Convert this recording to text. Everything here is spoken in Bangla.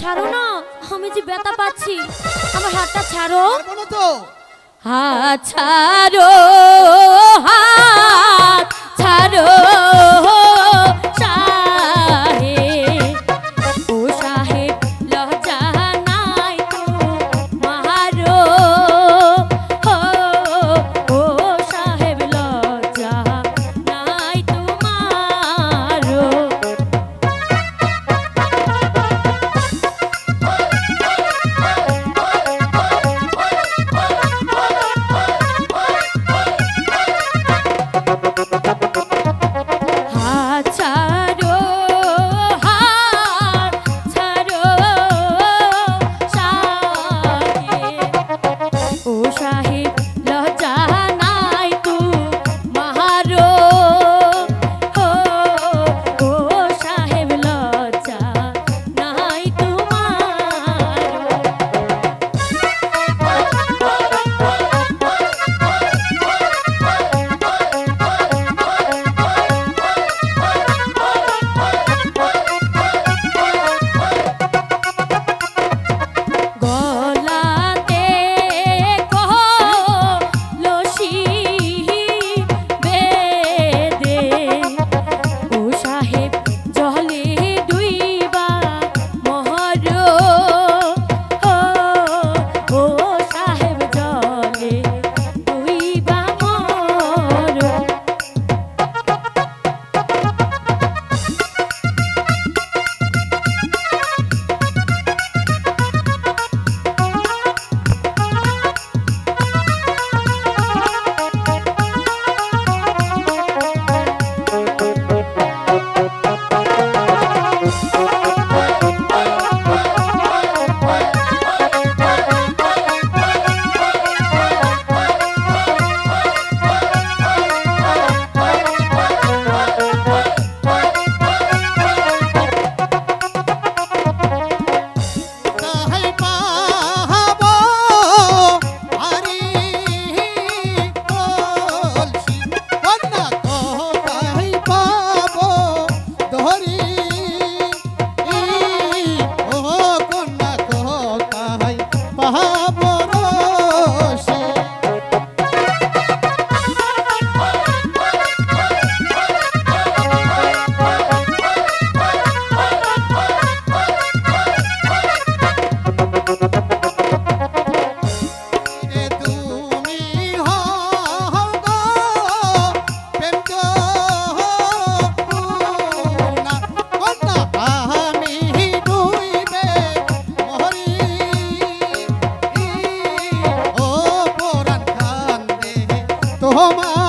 ছাড়ো না আমি যে ব্যথা পাচ্ছি আমার হাতটা ছাড়ো। হা তো। হা ছাড়ো হাত Maria. Oh, my.